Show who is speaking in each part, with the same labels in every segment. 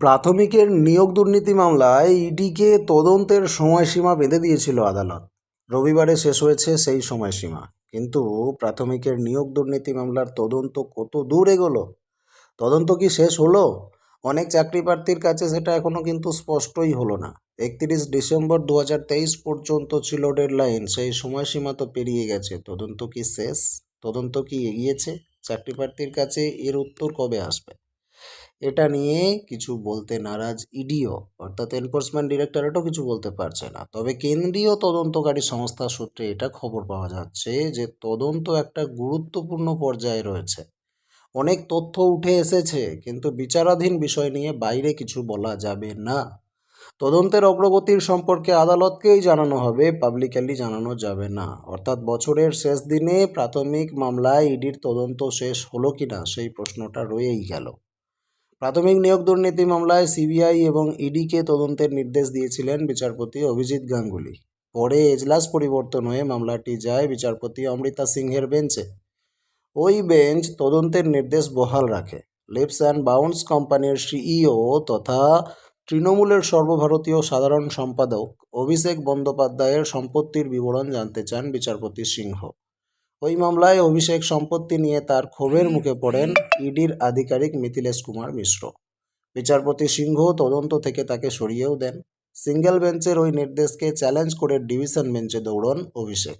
Speaker 1: প্রাথমিকের নিয়োগ দুর্নীতি মামলায় ইডিকে তদন্তের সময়সীমা বেঁধে দিয়েছিল আদালত। রবিবারে শেষ হয়েছে সেই সময়সীমা। কিন্তু প্রাথমিকের নিয়োগ দুর্নীতি মামলার তদন্ত কত দূর এগোলো? তদন্ত কি শেষ হলো? অনেক চাকরি প্রার্থীর কাছে সেটা এখনও কিন্তু স্পষ্টই হলো না। একত্রিশ ডিসেম্বর দু হাজার তেইশ পর্যন্ত ছিল ডেডলাইন, সেই সময়সীমা তো পেরিয়ে গেছে। তদন্ত কি শেষ? তদন্ত কি এগিয়েছে? চাকরি প্রার্থীর কাছে এর উত্তর কবে আসবে? এটা নিয়ে কিছু বলতে নারাজ ইডিও, অর্থাৎ এনফোর্সমেন্ট ডিরেক্টরেটও কিছু বলতে পারছে না। তবে কেন্দ্রীয় তদন্তকারী সংস্থা সূত্রে এটা খবর পাওয়া যাচ্ছে যে, তদন্ত একটা গুরুত্বপূর্ণ পর্যায়ে রয়েছে। অনেক তথ্য উঠে এসেছে, কিন্তু বিচারাধীন বিষয় নিয়ে বাইরে কিছু বলা যাবে না। তদন্তের অগ্রগতির সম্পর্কে আদালতকেই জানানো হবে পাবলিকালি জানানো যাবে না। অর্থাৎ বছরের শেষ দিনে প্রাথমিক মামলায় ইডির তদন্ত শেষ হলো কিনা, সেই প্রশ্নটা রয়েই গেল। প্রাথমিক নিয়োগ দুর্নীতি মামলায় সিবিআই এবং ইডিকে তদন্তের নির্দেশ দিয়েছিলেন বিচারপতি অভিজিৎ গাঙ্গুলি। পরে এজলাস পরিবর্তন হয়ে মামলাটি যায় বিচারপতি অমৃতা সিংহের বেঞ্চে। ওই বেঞ্চ তদন্তের নির্দেশ বহাল রাখে। লিপস অ্যান্ড বাউন্স কোম্পানির সিইও তথা তৃণমূলের সর্বভারতীয় সাধারণ সম্পাদক অভিষেক বন্দ্যোপাধ্যায়ের সম্পত্তির বিবরণ জানতে চান বিচারপতি সিংহ। ওই মামলায় অভিষেক সম্পত্তি নিয়ে তার ক্ষোভের মুখে পড়েন ইডির আধিকারিক মিথিলেশ কুমার মিশ্র। বিচারপতি সিংহ তদন্ত থেকে তাকে সরিয়েও দেন। সিঙ্গেল বেঞ্চের ওই নির্দেশকে চ্যালেঞ্জ করে ডিভিশন বেঞ্চে দৌড়ন অভিষেক।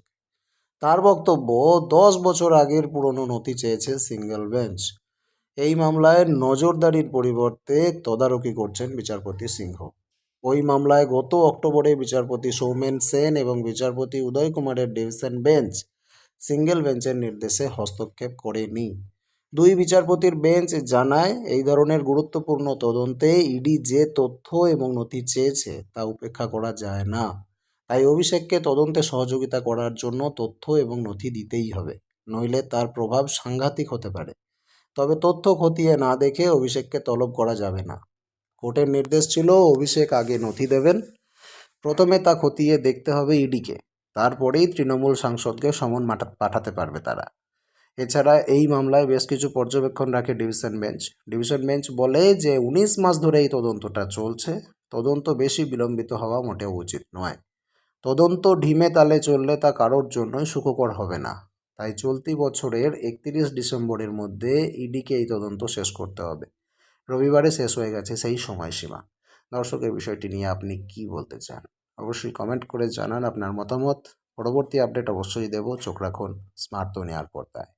Speaker 1: তার বক্তব্য, দশ বছর আগের পুরনো নথি চেয়েছে সিঙ্গেল বেঞ্চ। এই মামলায় নজরদারির পরিবর্তে তদারকি করছেন বিচারপতি সিংহ। ওই মামলায় গত অক্টোবরে বিচারপতি সৌমেন সেন এবং বিচারপতি উদয় কুমারের ডিভিশন বেঞ্চ সিঙ্গেল বেঞ্চের নির্দেশে হস্তক্ষেপ করেনি। দুই বিচারপতির বেঞ্চ জানায়, এই ধরনের গুরুত্বপূর্ণ তদন্তে ইডি যে তথ্য এবং নথি চেয়েছে তা উপেক্ষা করা যায় না। তাই অভিষেককে তদন্তে সহযোগিতা করার জন্য তথ্য এবং নথি দিতেই হবে, নইলে তার প্রভাব সাংঘাতিক হতে পারে। তবে তথ্য খতিয়ে না দেখে অভিষেককে তলব করা যাবে না। কোর্টের নির্দেশ ছিল, অভিষেক আগে নথি দেবেন। প্রথমে তা খতিয়ে দেখতে হবে ইডিকে। তারপরেই তৃণমূল সাংসদকে সমন পাঠাতে পারবে তারা। এছাড়া এই মামলায় বেশ কিছু পর্যবেক্ষণ রাখে ডিভিশন বেঞ্চ। ডিভিশন বেঞ্চ বলে যে, উনিশ মাস ধরে এই তদন্তটা চলছে। তদন্ত বেশি বিলম্বিত হওয়া মোটেও উচিত নয়। তদন্ত ঢিমে তালে চললে তা কারোর জন্যই সুখকর হবে না। তাই চলতি বছরের একত্রিশ ডিসেম্বরের মধ্যে ইডিকে এই তদন্ত শেষ করতে হবে। রবিবারে শেষ হয়ে গেছে সেই সময়সীমা। দর্শক এই বিষয়টি নিয়ে আপনি কি বলতে চান? অবশ্যই কমেন্ট করে জানান আপনার মতামত। পরবর্তী আপডেট অবশ্যই দেব। চোখ রাখুন। স্মার্ট দুনিয়ার পর্দায়।